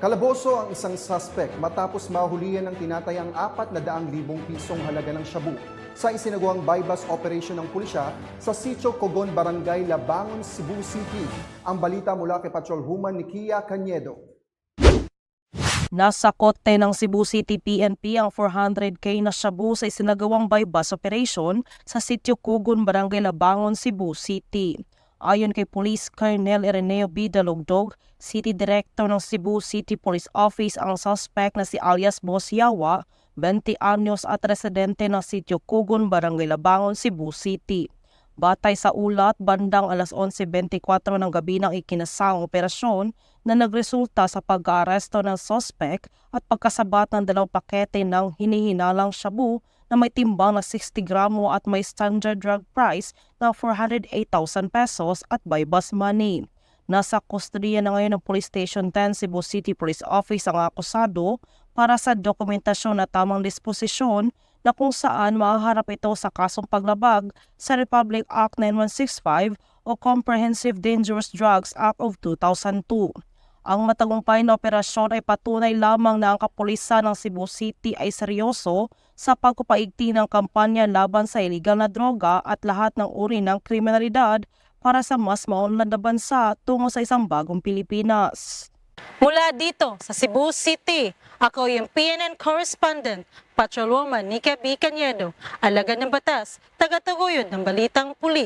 Kalaboso ang isang suspect matapos mahulihan ng tinatayang 400,000 pisong halaga ng shabu sa isinagawang bypass operation ng pulisya sa Sitio Cogon, Barangay Labangon, Cebu City. Ang balita mula kay Patrolwoman Nikia Cañedo. Nasa kote ng Cebu City PNP ang 400k na shabu sa isinagawang bypass operation sa Sitio Kugon, Barangay Labangon, Cebu City. Ayon kay Police Colonel Ireneo B. Dalugdog, City Director ng Cebu City Police Office ang suspect na si alias Boss Yawa, 20 anyos at residente ng Sitio Kugon, Barangay Labangon, Cebu City. Batay sa ulat, bandang alas 11.24 ng gabi ng ikinasang operasyon na nagresulta sa pag-aaresto ng suspect at pagkasabat ng dalawang pakete ng hinihinalang shabu na may timbang na 60 gramo at may standard drug price na 408,000 pesos at by bus money. Nasa kustodiya na ngayon ng Police Station 10 Cebu City Police Office ang akusado para sa dokumentasyon na tamang disposisyon na kung saan mahaharap ito sa kasong paglabag sa Republic Act 9165 o Comprehensive Dangerous Drugs Act of 2002. Ang matagumpay na operasyon ay patunay lamang na ang kapulisan ng Cebu City ay seryoso sa pagpapaigti ng kampanya laban sa iligal na droga at lahat ng uri ng kriminalidad para sa mas maunlad na bansa tungo sa isang bagong Pilipinas. Mula dito sa Cebu City, ako yung PNN correspondent, Patrolwoman Nika B. Cañedo, alagad ng batas, tagataguyod ng balitang puli.